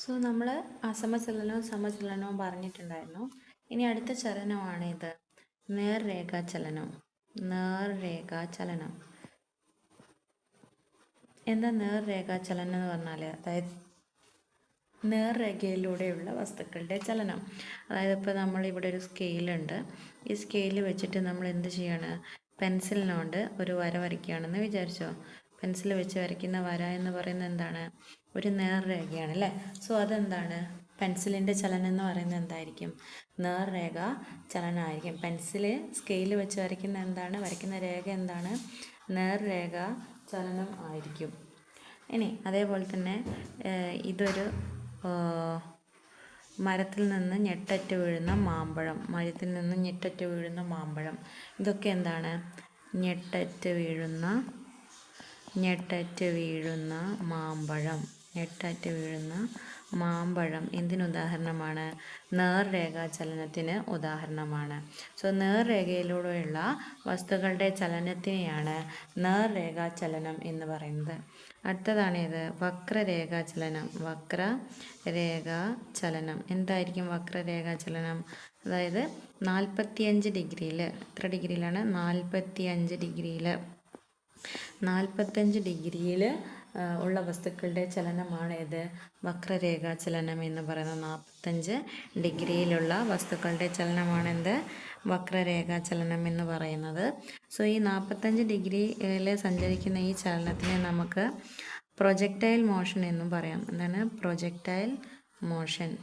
So നമ്മൾ അസമചലനവും സമചലനവും പറഞ്ഞിട്ടുണ്ടായിരുന്നു. ഇനി അടുത്ത ചലനമാണ് ഇത് നേർരേഖാ ചലനം നേർരേഖാ ചലനം എന്താ നേർരേഖാ ചലനം എന്ന് പറഞ്ഞാൽ അതായത് നേർരേഖയിലൂടെയുള്ള വസ്തുക്കളുടെ ചലനം. അതായത് ഇപ്പോൾ നമ്മൾ ഇവിടെ ഒരു സ്കെയിലുണ്ട്. ഈ സ്കെയിൽ വെച്ചിട്ട് നമ്മൾ എന്ത് ചെയ്യാണ്? പെൻസിലിനോണ്ട് ഒരു വര വരയ്ക്കുകയാണെന്ന് വിചാരിച്ചോ? പെൻസിൽ വെച്ച് വരയ്ക്കുന്ന വര എന്ന് പറയുന്നത് എന്താണ്? ഒരു നേർരേഖയാണ് അല്ലേ? സോ അതെന്താണ്? പെൻസിലിന്റെ ചലനം എന്ന് പറയുന്നത് എന്തായിരിക്കും? നേർരേഖ ചലനമായിരിക്കും പെൻസിൽ സ്കെയിൽ വെച്ച് വരയ്ക്കുന്ന എന്താണ്? വരയ്ക്കുന്ന രേഖ എന്താണ്? നേർരേഖ ചലനം ആയിരിക്കും. ഇനി അതേപോലെ തന്നെ ഇതൊരു മരത്തിൽ നിന്ന് ഞെട്ടറ്റ് വീഴുന്ന മാമ്പഴം. മരത്തിൽ നിന്ന് ഞെട്ടറ്റ് വീഴുന്ന മാമ്പഴം. ഇതൊക്കെ എന്താണ്? ഞെട്ടറ്റ് വീഴുന്ന ഞെട്ടറ്റ് വീഴുന്ന മാമ്പഴം. ഞെട്ടറ്റ് വീഴുന്ന മാമ്പഴം എന്തിനുദാഹരണമാണ്? നേർരേഖാ ചലനത്തിന് ഉദാഹരണമാണ്. സോ നേർരേഖയിലൂടെയുള്ള വസ്തുക്കളുടെ ചലനത്തിനെയാണ് നേർരേഖാ ചലനം എന്ന് പറയുന്നത്. അടുത്തതാണ് ഇത് വക്രരേഖാ ചലനം വക്രരേഖാ ചലനം എന്തായിരിക്കും വക്രരേഖാ ചലനം അതായത് നാൽപ്പത്തിയഞ്ച് ഡിഗ്രിയിൽ എത്ര ഡിഗ്രിയിലാണ്? നാൽപ്പത്തിയഞ്ച് ഡിഗ്രിയിൽ നാൽപ്പത്തഞ്ച് ഡിഗ്രിയിൽ ഉള്ള വസ്തുക്കളുടെ ചലനമാണ് ഇത് വക്രരേഖാ ചലനം എന്ന് പറയുന്നത് നാൽപ്പത്തഞ്ച് ഡിഗ്രിയിലുള്ള വസ്തുക്കളുടെ ചലനമാണ് എന്ത് വക്രരേഖാ ചലനം എന്ന് പറയുന്നത്. സോ ഈ നാൽപ്പത്തഞ്ച് ഡിഗ്രിയിൽ സഞ്ചരിക്കുന്ന ഈ ചലനത്തിനെ നമുക്ക് പ്രൊജക്റ്റൈൽ മോഷൻ എന്നും പറയാം. എന്താണ്? Projectile motion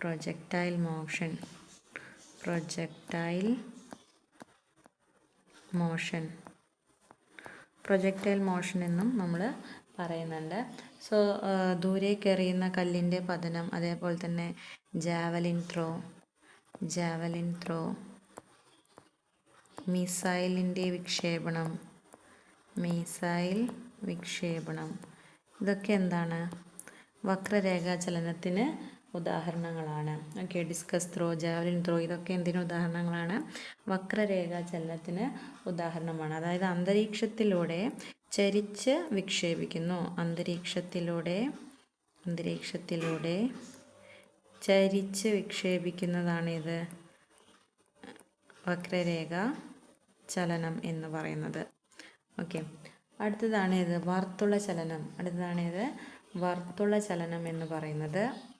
projectile motion projectile motion projectile motion എന്നും നമ്മൾ പറയുന്നുണ്ട്. സോ ദൂരേക്ക് എറിയുന്ന കല്ലിന്റെ പതനം അതേപോലെ തന്നെ ജാവലിൻ ത്രോ ജാവലിൻ ത്രോ മിസൈലിന്റെ വിക്ഷേപണം മിസൈൽ വിക്ഷേപണം ഇതൊക്കെ എന്താണ്? വക്രരേഖാ ചലനത്തിന് ഉദാഹരണങ്ങളാണ്. Okay discus throw javelin throw ഇതൊക്കെ എന്തിനു ഉദാഹരണങ്ങളാണ്? വക്രരേഖാ ചലനത്തിന് ഉദാഹരണമാണ്. അതായത് അന്തരീക്ഷത്തിലൂടെ ചരിച്ച് വിക്ഷേപിക്കുന്നു. അന്തരീക്ഷത്തിലൂടെ അന്തരീക്ഷത്തിലൂടെ ചരിച്ച് വിക്ഷേപിക്കുന്നതാണ് ഇത് വക്രരേഖ ചലനം എന്ന് പറയുന്നത്. ഓക്കെ ഇത് വർത്തുള ചലനം. അടുത്തതാണ് ഇത് വർത്തുള ചലനം എന്ന് പറയുന്നത്.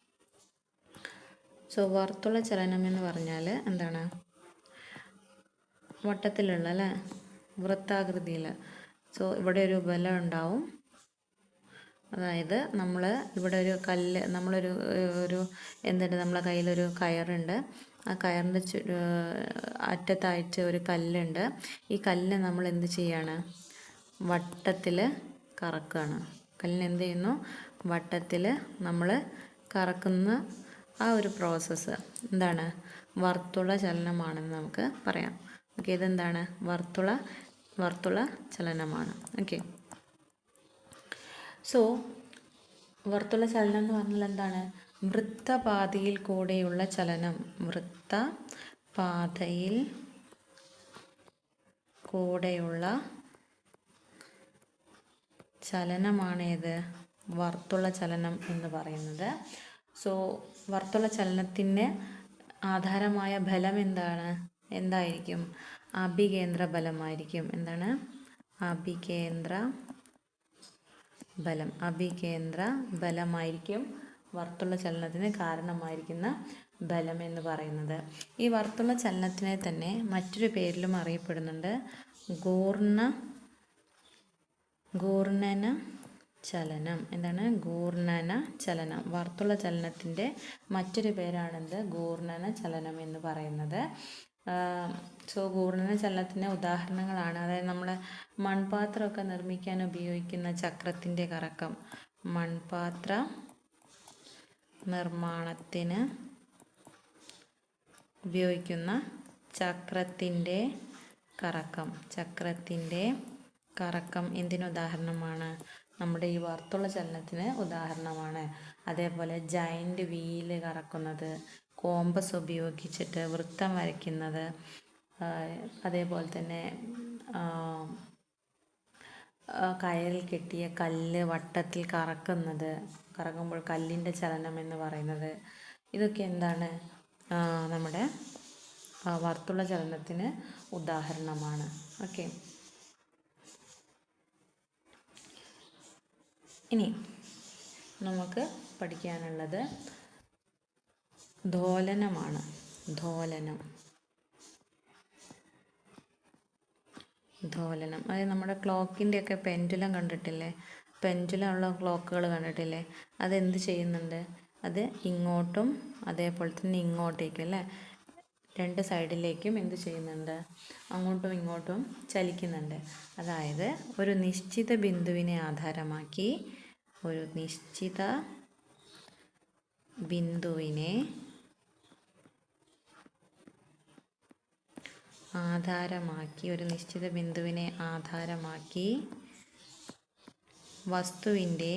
സോ വറുത്തുള്ള ചലനം എന്ന് പറഞ്ഞാൽ എന്താണ്? വട്ടത്തിലുള്ള അല്ലേ? വൃത്താകൃതിയിൽ സോ ഇവിടെ ഒരു ബലം ഉണ്ടാവും. അതായത് നമ്മൾ ഇവിടെ ഒരു കല്ല് നമ്മളൊരു ഒരു എന്തുണ്ട്? നമ്മളെ കയ്യിലൊരു കയറുണ്ട്. ആ കയറിന്റെ അറ്റത്തായിട്ട് ഒരു കല്ലുണ്ട്. ഈ കല്ലിനെ നമ്മൾ എന്ത് ചെയ്യാണ്? വട്ടത്തിൽ കറക്കുകയാണ് കല്ലിന് എന്ത് ചെയ്യുന്നു? വട്ടത്തിൽ നമ്മൾ കറക്കുന്ന ആ ഒരു പ്രോസസ്സ് എന്താണ്? വർത്തുള ചലനമാണെന്ന് നമുക്ക് പറയാം. ഓക്കെ ഇതെന്താണ്? വർത്തുള വർത്തുള ചലനമാണ്. ഓക്കെ സോ വർത്തുള ചലനം എന്ന് പറഞ്ഞാൽ എന്താണ്? വൃത്തപാതയിൽ കൂടെയുള്ള ചലനം. വൃത്ത പാതയിൽ കൂടെയുള്ള ചലനമാണ് ഏത് വർത്തുള ചലനം എന്ന് പറയുന്നത്. സോ വർത്തുള്ള ചലനത്തിന് ആധാരമായ ബലം എന്താണ്? എന്തായിരിക്കും? അഭികേന്ദ്ര ബലമായിരിക്കും. എന്താണ്? അഭികേന്ദ്ര ബലം. അഭികേന്ദ്ര ബലമായിരിക്കും വർത്തുള്ള ചലനത്തിന് കാരണമായിരിക്കുന്ന ബലം എന്ന് പറയുന്നത്. ഈ വർത്തുള്ള ചലനത്തിനെ തന്നെ മറ്റൊരു പേരിലും അറിയപ്പെടുന്നുണ്ട്. ഗൂർണ ഗൂർണന ചലനം. എന്താണ്? ഗൂർണന ചലനം. വറുത്തുള്ള ചലനത്തിന്റെ മറ്റൊരു പേരാണെന്ത്? ഗൂർണന ചലനം എന്ന് പറയുന്നത്. സോ ഗൂർണന ചലനത്തിന് ഉദാഹരണങ്ങളാണ്. അതായത് നമ്മൾ മൺപാത്രമൊക്കെ നിർമ്മിക്കാൻ ഉപയോഗിക്കുന്ന ചക്രത്തിന്റെ കറക്കം. മൺപാത്ര നിർമ്മാണത്തിന് ഉപയോഗിക്കുന്ന ചക്രത്തിന്റെ കറക്കം. ചക്രത്തിന്റെ കറക്കം എന്തിനുദാഹരണമാണ് നമ്മുടെ ഈ വർത്തുള്ള ചലനത്തിന് ഉദാഹരണമാണ്. അതേപോലെ ജൈന്റ് വീൽ കറക്കുന്നത് കോമ്പസ് ഉപയോഗിച്ചിട്ട് വൃത്തം വരയ്ക്കുന്നത് അതേപോലെ തന്നെ കയറിൽ കെട്ടിയ കല്ല് വട്ടത്തിൽ കറക്കുന്നത് കറക്കുമ്പോൾ കല്ലിന്റെ ചലനം എന്ന് പറയുന്നത്. ഇതൊക്കെ എന്താണ്? നമ്മുടെ വറുത്തുള്ള ചലനത്തിന് ഉദാഹരണമാണ്. ഓക്കെ. ഇനി നമുക്ക് പഠിക്കാനുള്ളത് ധോലനമാണ്. ധോലനം. ധോലനം. അതായത് നമ്മുടെ ക്ലോക്കിന്റെ ഒക്കെ പെൻഡുലം കണ്ടിട്ടില്ലേ? പെൻഡുലം ഉള്ള ക്ലോക്കുകൾ കണ്ടിട്ടില്ലേ? അതെന്ത് ചെയ്യുന്നുണ്ട്? അത് ഇങ്ങോട്ടും അതേപോലെ തന്നെ ഇങ്ങോട്ടേക്കും അല്ലേ? രണ്ട് സൈഡിലേക്കും എന്ത് ചെയ്യുന്നുണ്ട്? അങ്ങോട്ടും ഇങ്ങോട്ടും ചലിക്കുന്നുണ്ട്. അതായത് ഒരു നിശ്ചിത ബിന്ദുവിനെ ആധാരമാക്കി ഒരു നിശ്ചിത ബിന്ദുവിനെ ആധാരമാക്കി ഒരു നിശ്ചിത ബിന്ദുവിനെ ആധാരമാക്കി വസ്തുവിന്റെ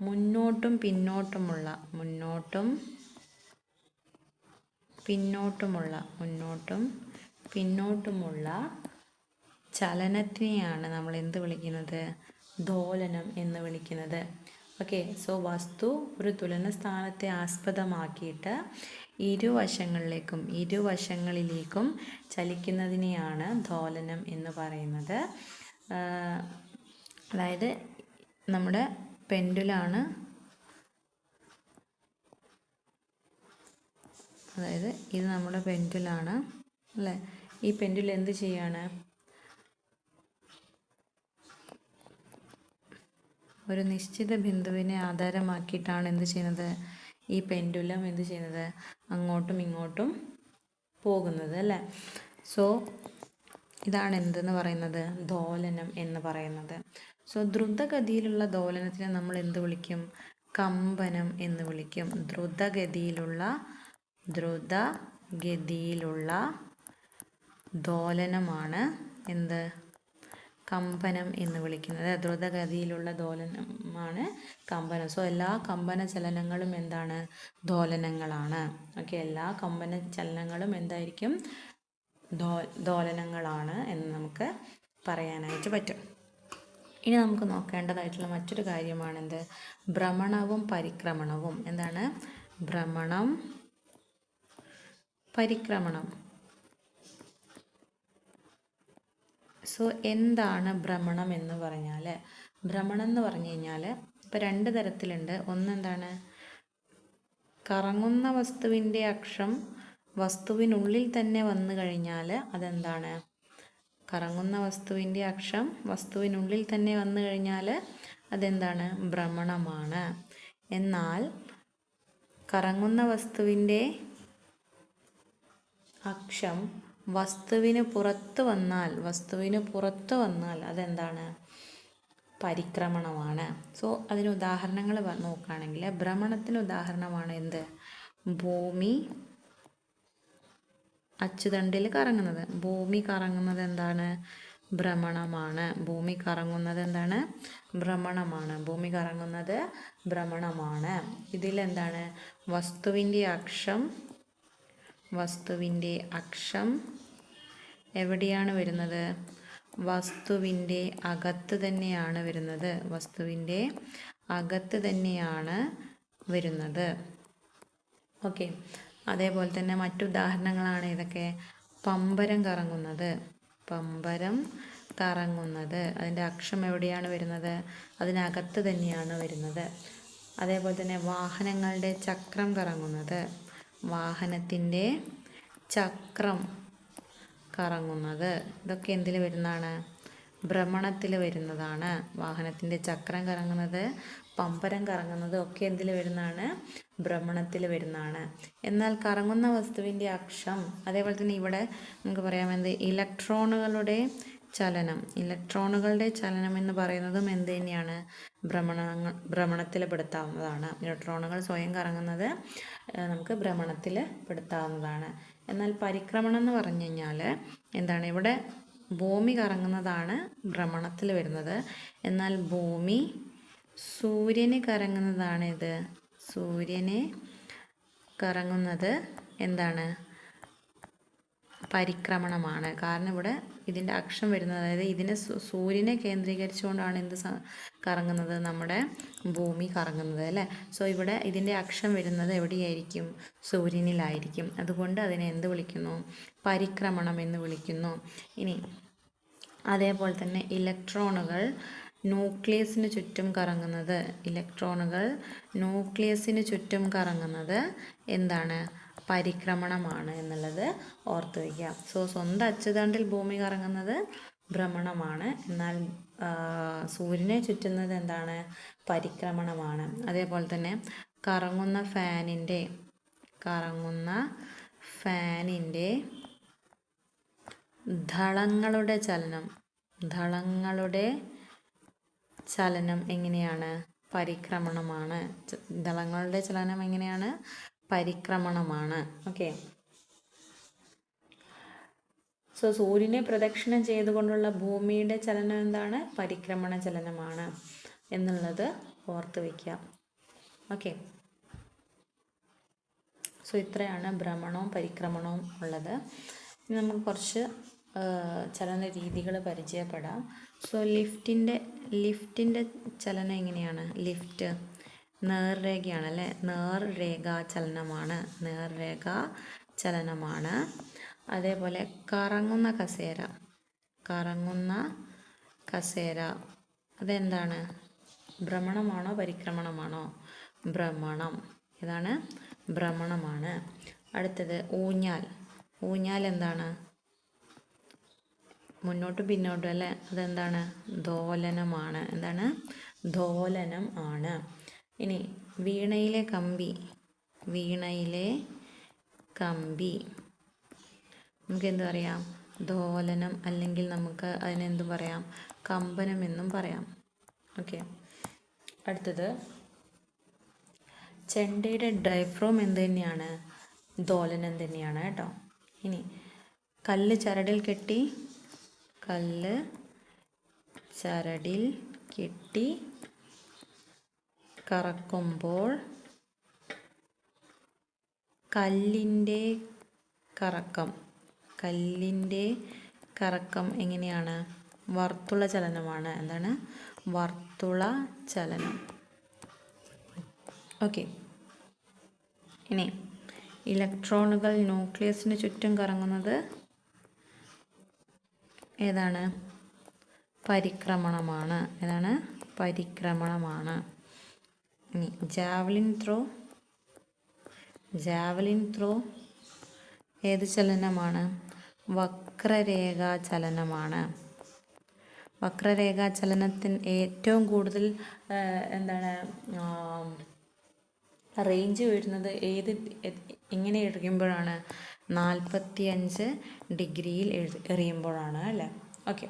മുന്നോട്ടും പിന്നോട്ടുമുള്ള മുന്നോട്ടും പിന്നോട്ടുമുള്ള മുന്നോട്ടും പിന്നോട്ടുമുള്ള ചലനത്തിനെയാണ് നമ്മൾ എന്ത് വിളിക്കുന്നത്? ദോലനം എന്ന് വിളിക്കുന്നത്. ഓക്കെ സോ വസ്തു ഒരു തുലന സ്ഥാനത്തെ ആസ്പദമാക്കിയിട്ട് ഇരുവശങ്ങളിലേക്കും ഇരുവശങ്ങളിലേക്കും ചലിക്കുന്നതിനെയാണ് ദോലനം എന്ന് പറയുന്നത്. അതായത് നമ്മുടെ പെൻഡുലാണ് അതായത് ഇത് നമ്മുടെ പെൻഡുലാണ് അല്ലേ? ഈ പെൻഡുൽ എന്ത് ചെയ്യാണ്? ഒരു നിശ്ചിത ബിന്ദുവിനെ ആധാരമാക്കിയിട്ടാണ് എന്ത് ചെയ്യുന്നത്? ഈ പെൻഡുലം എന്ത് ചെയ്യുന്നത്? അങ്ങോട്ടും ഇങ്ങോട്ടും പോകുന്നത് അല്ലേ? സോ ഇതാണ് എന്തെന്ന് പറയുന്നത്? ദോലനം എന്ന് പറയുന്നത്. സോ ദ്രുതഗതിയിലുള്ള ദോലനത്തിനെ നമ്മൾ എന്ത് വിളിക്കും? കമ്പനം എന്ന് വിളിക്കും. ദ്രുതഗതിയിലുള്ള ദ്രുതഗതിയിലുള്ള ദോലനമാണ് എന്ത്? കമ്പനം എന്ന് വിളിക്കുന്നത്. ദ്രുതഗതിയിലുള്ള ദോലനമാണ് കമ്പനം. സോ എല്ലാ കമ്പന ചലനങ്ങളും എന്താണ്? ദോലനങ്ങളാണ്. ഓക്കെ എല്ലാ കമ്പന ചലനങ്ങളും എന്തായിരിക്കും? ദോ ദോലനങ്ങളാണ് എന്ന് നമുക്ക് പറയാനായിട്ട് പറ്റും. ഇനി നമുക്ക് നോക്കേണ്ടതായിട്ടുള്ള മറ്റൊരു കാര്യമാണെന്ത്? ഭ്രമണവും പരിക്രമണവും. എന്താണ്? ഭ്രമണം പരിക്രമണം. സോ എന്താണ് ഭ്രമണം എന്ന് പറഞ്ഞാൽ ഭ്രമണം എന്ന് പറഞ്ഞു കഴിഞ്ഞാൽ ഇപ്പം രണ്ട് തരത്തിലുണ്ട്. ഒന്ന് എന്താണ് കറങ്ങുന്ന വസ്തുവിന്റെ അക്ഷം വസ്തുവിനുള്ളിൽ തന്നെ വന്നു കഴിഞ്ഞാൽ അതെന്താണ്? കറങ്ങുന്ന വസ്തുവിന്റെ അക്ഷം വസ്തുവിനുള്ളിൽ തന്നെ വന്നു കഴിഞ്ഞാൽ അതെന്താണ്? ഭ്രമണമാണ്. എന്നാൽ കറങ്ങുന്ന വസ്തുവിന്റെ അക്ഷം വസ്തുവിന് പുറത്ത് വന്നാൽ വസ്തുവിന് പുറത്ത് വന്നാൽ അതെന്താണ്? പരിക്രമണമാണ്. സോ അതിന് ഉദാഹരണങ്ങൾ നോക്കുകയാണെങ്കിൽ ഭ്രമണത്തിന് ഉദാഹരണമാണ് എന്ത്? ഭൂമി അച്ചുതണ്ടിൽ കറങ്ങുന്നത്. ഭൂമി കറങ്ങുന്നത് എന്താണ്? ഭ്രമണമാണ്. ഭൂമി കറങ്ങുന്നത് എന്താണ്? ഭ്രമണമാണ്. ഭൂമി കറങ്ങുന്നത് ഭ്രമണമാണ്. ഇതിലെന്താണ്? വസ്തുവിന്റെ അക്ഷം വസ്തുവിന്റെ അക്ഷം എവിടെയാണ് വരുന്നത്? വസ്തുവിന്റെ അകത്ത് തന്നെയാണ് വരുന്നത്. വസ്തുവിന്റെ അകത്ത് തന്നെയാണ് വരുന്നത്. ഓക്കെ. അതേപോലെ തന്നെ മറ്റുദാഹരണങ്ങളാണ് ഇതൊക്കെ. പമ്പരം കറങ്ങുന്നത്. പമ്പരം കറങ്ങുന്നത്. അതിന്റെ അക്ഷം എവിടെയാണ് വരുന്നത്? അതിനകത്ത് തന്നെയാണ് വരുന്നത്. അതേപോലെ തന്നെ വാഹനങ്ങളുടെ ചക്രം കറങ്ങുന്നത്. വാഹനത്തിന്റെ ചക്രം കറങ്ങുന്നത്. ഇതൊക്കെ എന്തിൽ വരുന്നതാണ്? ഭ്രമണത്തിൽ വരുന്നതാണ്. വാഹനത്തിന്റെ ചക്രം കറങ്ങുന്നത് പമ്പരം കറങ്ങുന്നത് ഒക്കെ എന്തിൽ വരുന്നതാണ്? ഭ്രമണത്തിൽ വരുന്നതാണ്. എന്നാൽ കറങ്ങുന്ന വസ്തുവിന്റെ അക്ഷം അതേപോലെ തന്നെ ഇവിടെ നമുക്ക് പറയാമെന്ത് ഇലക്ട്രോണുകളുടെ ചലനം. ഇലക്ട്രോണുകളുടെ ചലനം എന്ന് പറയുന്നതും എന്ത് തന്നെയാണ് ഭ്രമണങ്ങൾ ഭ്രമണത്തിൽ പെടുത്താവുന്നതാണ് ഇലക്ട്രോണുകൾ സ്വയം കറങ്ങുന്നത് നമുക്ക് ഭ്രമണത്തിൽ പെടുത്താവുന്നതാണ് എന്നാൽ പരിക്രമണം എന്ന് പറഞ്ഞു കഴിഞ്ഞാൽ എന്താണ്? ഇവിടെ ഭൂമി കറങ്ങുന്നതാണ് ഭ്രമണത്തിൽ വരുന്നത്. എന്നാൽ ഭൂമി സൂര്യന് കറങ്ങുന്നതാണ് ഇത് സൂര്യനെ കറങ്ങുന്നത് എന്താണ്? പരിക്രമണമാണ്. കാരണം ഇവിടെ ഇതിന്റെ അക്ഷം വരുന്നത് അതായത് ഇതിനെ സൂര്യനെ കേന്ദ്രീകരിച്ചുകൊണ്ടാണ് എന്ത് കറങ്ങുന്നത്? നമ്മുടെ ഭൂമി കറങ്ങുന്നത് അല്ലേ? സോ ഇവിടെ ഇതിന്റെ അക്ഷം വരുന്നത് എവിടെയായിരിക്കും? സൂര്യനിലായിരിക്കും. അതുകൊണ്ട് അതിനെ എന്ത് വിളിക്കുന്നു? പരിക്രമണം എന്ന് വിളിക്കുന്നു. ഇനി അതേപോലെ തന്നെ ഇലക്ട്രോണുകൾ ന്യൂക്ലിയസിന് ചുറ്റും കറങ്ങുന്നത്. ഇലക്ട്രോണുകൾ ന്യൂക്ലിയസിന് ചുറ്റും കറങ്ങുന്നത് എന്താണ്? പരിക്രമണമാണ് എന്നുള്ളത് ഓർത്ത് വയ്ക്കുക. സോ സ്വന്തം അച്ചുതണ്ടിൽ ഭൂമി കറങ്ങുന്നത് ഭ്രമണമാണ്. എന്നാൽ സൂര്യനെ ചുറ്റുന്നത് എന്താണ്? പരിക്രമണമാണ്. അതേപോലെ തന്നെ കറങ്ങുന്ന ഫാനിന്റെ കറങ്ങുന്ന ഫാനിന്റെ ദളങ്ങളുടെ ചലനം ദളങ്ങളുടെ ചലനം എങ്ങനെയാണ്? പരിക്രമണമാണ്. ദളങ്ങളുടെ ചലനം എങ്ങനെയാണ്? പരിക്രമണമാണ്. ഓക്കെ. സോ സൂര്യനെ പ്രദക്ഷിണം ചെയ്തുകൊണ്ടുള്ള ഭൂമിയുടെ ചലനം എന്താണ്? പരിക്രമണ ചലനമാണ് എന്നുള്ളത് ഓർത്ത് വയ്ക്കുക ഓക്കെ. സോ ഇത്രയാണ് ഭ്രമണവും പരിക്രമണവും ഉള്ളത്. ഇനി നമുക്ക് കുറച്ച് ചലന രീതികൾ പരിചയപ്പെടാം. സോ ലിഫ്റ്റിന്റെ ലിഫ്റ്റിന്റെ ചലനം എങ്ങനെയാണ്? ലിഫ്റ്റ്. നേർരേഖയാണ് അല്ലേ നേർരേഖാ ചലനമാണ് നേർരേഖാ ചലനമാണ് അതേപോലെ കറങ്ങുന്ന കസേര. കറങ്ങുന്ന കസേര. അതെന്താണ്? ഭ്രമണമാണോ പരിക്രമണമാണോ? ഭ്രമണം. ഇതാണ് ഭ്രമണമാണ്. അടുത്തത് ഊഞ്ഞാൽ. ഊഞ്ഞാൽ എന്താണ്? മുന്നോട്ട് പിന്നോട്ട് അല്ലേ? അതെന്താണ്? ദോലനമാണ് എന്താണ്? ദോലനം ആണ്. ഇനി വീണയിലെ കമ്പി വീണയിലെ കമ്പി. നമുക്ക് എന്ത് പറയാം? ദോലനം അല്ലെങ്കിൽ നമുക്ക് അതിനെന്ത് പറയാം? കമ്പനം എന്നും പറയാം. ഓക്കെ. അടുത്തത്. ചെണ്ടയുടെ ഡൈഫ്രോം എന്ത് തന്നെയാണ്? ദോലനം തന്നെയാണ് കേട്ടോ. ഇനി കല്ല് ചരടിൽ കെട്ടി കല്ല് ചരടിൽ കെട്ടി കറക്കുമ്പോൾ കല്ലിന്റെ കറക്കം. കല്ലിന്റെ കറക്കം എങ്ങനെയാണ്? വർത്തുള ചലനമാണ്. എന്താണ്? വർത്തുള ചലനം. ഓക്കെ. ഇനി ഇലക്ട്രോണുകൾ ന്യൂക്ലിയസിന് ചുറ്റും കറങ്ങുന്നത് ഏതാണ്? പരിക്രമണമാണ്. ഏതാണ്? പരിക്രമണമാണ്. ഇനി ജാവലിൻ ത്രോ. ജാവലിൻ ത്രോ ഏത് ചലനമാണ്? വക്രരേഖാ ചലനമാണ്. വക്രരേഖാ ചലനത്തിന് ഏറ്റവും കൂടുതൽ എന്താണ് റേഞ്ച് വരുന്നത് ഏത് എങ്ങനെ എറിയുമ്പോഴാണ് നാൽപ്പത്തി അഞ്ച് ഡിഗ്രിയിൽ എറി- എറിയുമ്പോഴാണ് അല്ലേ? ഓക്കെ